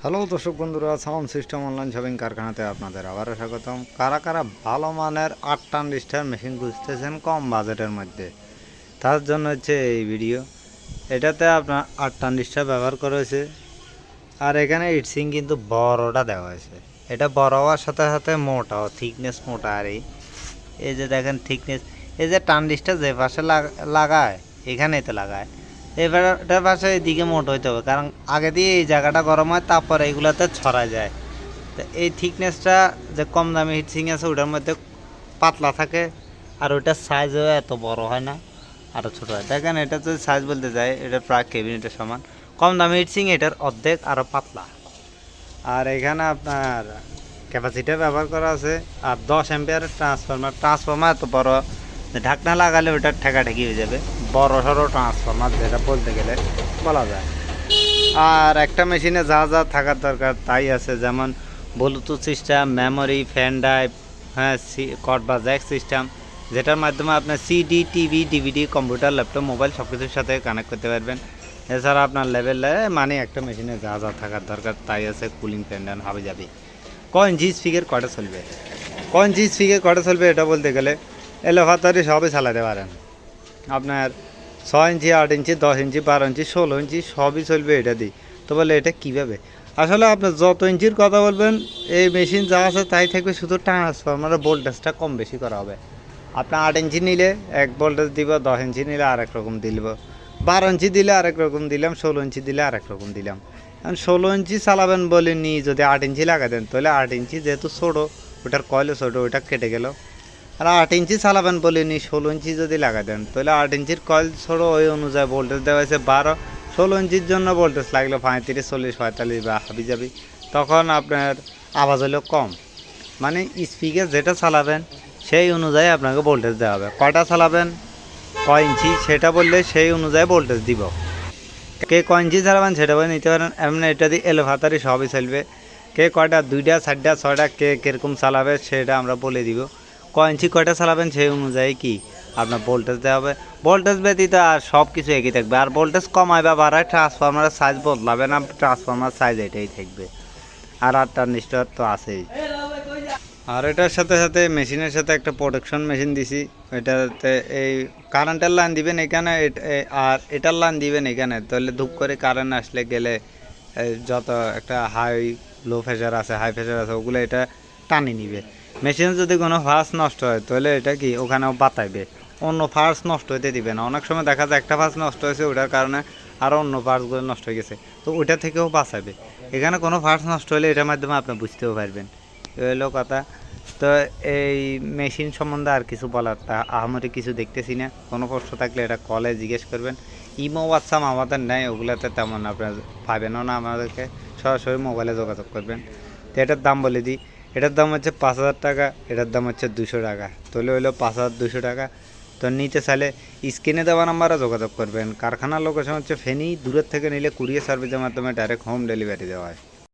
Hello দর্শক বন্ধুরা, sound system online shopping কারখানাতে আপনাদের আবারও স্বাগতম। কারা কারা ভালো মানের আট টান স্টার মেশিন খুঁজতেছেন কম বাজেটের মধ্যে? তার জন্য হচ্ছে এই ভিডিও এটাতে আপনার আট টান স্টার ব্যবহার করেছে আর এখানে ইটসিং কিন্তু বড়টা দেওয়া হয়েছে। এটা বড় হওয়ার সাথে সাথে মোটাও থিকনেস মোটা আর এই। যে দেখেন থিকনেস এই যে টান ডিসটা যে পাশে লাগ- লাগায়, এখানেই তো লাগায়। এবার এটার পাশে এদিকে মোটা হইতে হবে, কারণ আগে দিয়ে এই জায়গাটা গরম হয়, তারপর এইগুলোতে ছড়া যায়। তো এই থিকনেসটা যে কম দামি হিটসিং আছে, ওটার মধ্যে পাতলা থাকে, আর ওইটার সাইজও এত বড় হয় না আরও ছোটো হয়। দেখেন, এটা যদি সাইজ বলতে যায়, এটা প্রায় কেবিনেটের সমান। কম দামি হিটসিং এটার অর্ধেক আরও পাতলা। আর এখানে আপনার ক্যাপাসিটি ব্যবহার করা আছে, আর দশ অ্যাম্পিয়ারের ট্রান্সফরমার ট্রান্সফরমার এত বড় ঢাকনা লাগালে ওটা ঠেকাঠেকি হয়ে যাবে। বড় সড়ো ট্রান্সফরমার যেটা বলতে গেলে বলা যায়। আর একটা মেশিনে যা যা থাকার দরকার তাই আছে, যেমন Bluetooth system memory pen drive হ্যাঁ সি কট বা জ্যাক সিস্টেম যেটার মাধ্যমে আপনার CD TV DVD computer laptop mobile সব কিছুর সাথে কানেক্ট করতে পারবেন। এছাড়া আপনার লেভেল মানে একটা মেশিনে যা যা থাকার দরকার তাই আছে কুলিং ফ্যান হবে যাবে কয়েন জি স্পিকের কটা চলবে? কয়েন জি স্পিকের কটা চলবে এটা বলতে গেলে এলোভাতারি সবই চালাতে পারেন। আপনার ছয় ইঞ্চি, আট ইঞ্চি, দশ ইঞ্চি, বারো ইঞ্চি, ষোলো ইঞ্চি, সবই চলবে এটা দিয়ে। তো বলে এটা কীভাবে? আসলে আপনার যত ইঞ্চির কথা বলবেন, এই মেশিন যা আছে তাই থাকবে, শুধু ট্রান্সফরমারের ভোল্টেজটা কম বেশি করা হবে। আপনার আট ইঞ্চি নিলে এক ভোল্টেজ দিব, দশ ইঞ্চি নিলে আরেক রকম দিলব বারো ইঞ্চি দিলে আরেক রকম দিলাম, ষোলো ইঞ্চি দিলে আরেক রকম দিলাম। এখন ষোলো ইঞ্চি চালাবেন বলে নি যদি আট ইঞ্চি লাগাই দেন, তাহলে আট ইঞ্চি যেহেতু ছোটো, ওটার কয়লে ছোটো, ওটা কেটে গেল। আর আট ইঞ্চি চালাবেন বলে নি, ষোলো ইঞ্চি যদি লাগাই দেন, তাহলে আট ইঞ্চির কয়েল ছোটো ওই অনুযায়ী ভোল্টেজ দেওয়া হয়েছে বারো, ষোলো ইঞ্চির জন্য ভোল্টেজ লাগল পঁয়ত্রিশ, চল্লিশ, পঁয়তাল্লিশ বা হাবি যাবি তখন আপনার আওয়াজ হলো কম। মানে স্পিকার যেটা চালাবেন, সেই অনুযায়ী আপনাকে ভোল্টেজ দেওয়া হবে। কটা চালাবেন? কয় ইঞ্চি? সেটা বললে সেই অনুযায়ী ভোল্টেজ দিব। কে ক ইঞ্চি চালাবেন সেটা বলে নিতে পারেন। এমনি এটা দিয়ে এলো ভাতারি সবই চলবে। কে কয়টা, দুইটা, চারটা, ছয়টা, কে কীরকম চালাবে সেটা আমরা বলে দিব। কয় ইঞ্চি, কয়টা চালাবেন সেই অনুযায়ী কি আপনার ভোল্টেজ দেওয়া হবে। ভোল্টেজ ব্যতীত আর সব কিছু একই থাকবে। আর ভোল্টেজ কমায় বা বাড়ায় ট্রান্সফরমারের সাইজ বদলাবে না ট্রান্সফরমার সাইজ এটাই থাকবে। আর আটটা নিশ্চয় তো আছেই। আর এটার সাথে সাথে মেশিনের সাথে একটা প্রোটেকশন মেশিন দিছি। এটাতে এই কারেন্টের লাইন দিবেন এখানে আর এটার লাইন দিবেন এখানে। তাহলে ধূপ করে কারেন্ট আসলে গেলে যত একটা হাই লো প্রেশার আছে হাই প্রেশার আছে, ওগুলো এটা টানি নিবে। মেশিনে যদি কোনো ফার্স নষ্ট হয়, তাহলে এটা কি ওখানেও বাতাইবে? অন্য ফার্স নষ্ট হতে দিবে না। অনেক সময় দেখা যায় একটা ফার্স নষ্ট হয়েছে ওটার কারণে আরও অন্য পার্টসগুলো নষ্ট হয়ে গেছে। তো ওইটা থেকেও বাঁচাবে এখানে কোনো ফার্স নষ্ট হলে এটার মাধ্যমে আপনি বুঝতেও পারবেন। হলো কথা। তো এই মেশিন সম্বন্ধে আর কিছু বলার তা আহামরি কিছু দেখতেছি না। কোনো প্রশ্ন থাকলে এটা কলে জিজ্ঞেস করবেন। ইমো, হোয়াটসঅ্যাপ আমাদের নেই, ওগুলোতে তেমন আপনার পাবেনও না আমাদেরকে। সরাসরি মোবাইলে যোগাযোগ করবেন। তো এটার দাম বলে দিই। এটার দাম হচ্ছে পাঁচ হাজার টাকা, এটার দাম হচ্ছে দুশো টাকা। তাহলে হলো পাঁচ হাজার দুশো টাকা। তো নিতে চাইলে স্ক্রিনে দেওয়া নাম্বারে যোগাযোগ করবেন। কারখানার লোকেশন হচ্ছে ফেনি, দূরের থেকে নিলে কুরিয়ার সার্ভিসের মাধ্যমে ডাইরেক্ট হোম ডেলিভারি দেওয়া হয়।